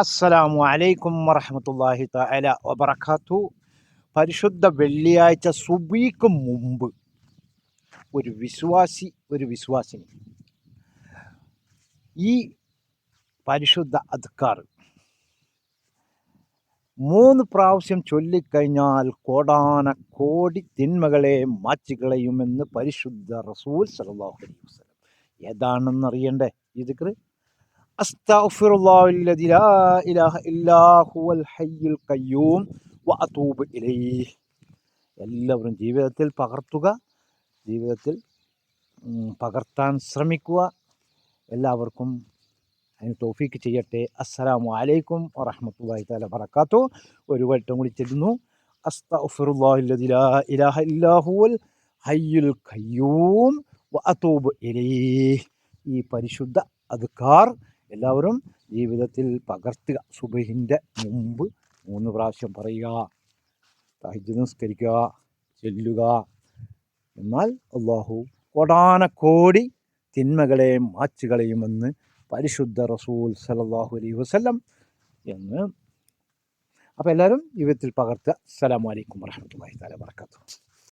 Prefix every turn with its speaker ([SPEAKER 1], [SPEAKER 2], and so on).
[SPEAKER 1] അസ്സലാമു അലൈക്കും വറഹമത്തല്ലാഹി തആല വബറകാതു പരിശുദ്ധ വെള്ളിയാഴ്ച സുബീക്ക് മുമ്പ് ഒരു വിശ്വാസി ഒരു വിശ്വാസിനി. ഈ പരിശുദ്ധ അധികാർ മൂന്ന് പ്രാവശ്യം ചൊല്ലിക്കഴിഞ്ഞാൽ കോടാന കോടി തിന്മകളെ മാറ്റിക്കളയുമെന്ന് പരിശുദ്ധ റസൂൽ സല്ലല്ലാഹു അലൈഹി വസല്ലം. ഏതാണെന്ന് അറിയണ്ടേ ഈ ദിക്ർ അസ്തഗ്ഫിറുല്ലാഹി ലാ ഇലാഹ ഇല്ലാ ഹുവൽ ഹയ്യുൽ ഖയ്യൂം വഅതൂബു ഇലൈഹി എല്ലാവരും ജീവിതത്തിൽ പകർത്തുക ജീവിതത്തിൽ പകർത്താൻ ശ്രമിക്കുക. എല്ലാവർക്കും അതിന് തോഫീക്ക് ചെയ്യട്ടെ. അസ്സലാമു അലൈക്കും വറഹമത്തല്ലാഹി തആല വറക്കാത്തു ഒരു വട്ടം കൂടി ചെല്ലുന്നു. അസ്തഗ്ഫിറുല്ലാഹി ലാ ഇലാഹ ഇല്ലാ ഹുവൽ ഹയ്യുൽ ഖയ്യൂം വഅതൂബു ഇലൈഹി. ഈ പരിശുദ്ധ അദ്കാർ എല്ലാവരും ജീവിതത്തിൽ പകർത്തുക. സുബഹിന്റെ മുമ്പ് മൂന്ന് പ്രാവശ്യം പറയുക. തഹജ് നിസ്കരിക്കുക ചെല്ലുക. എന്നാൽ അള്ളാഹു കോടാനക്കോടി തിന്മകളെ മാച്ചുകളെയുമെന്ന് പരിശുദ്ധ റസൂൽ സലല്ലാഹു അലൈഹി വസ്ലം എന്ന്. അപ്പോൾ എല്ലാവരും ജീവിതത്തിൽ പകർത്തുക. അസ്സലാമു അലൈക്കും വറഹമത്തല്ലാഹി തആല വർക്കാത്തു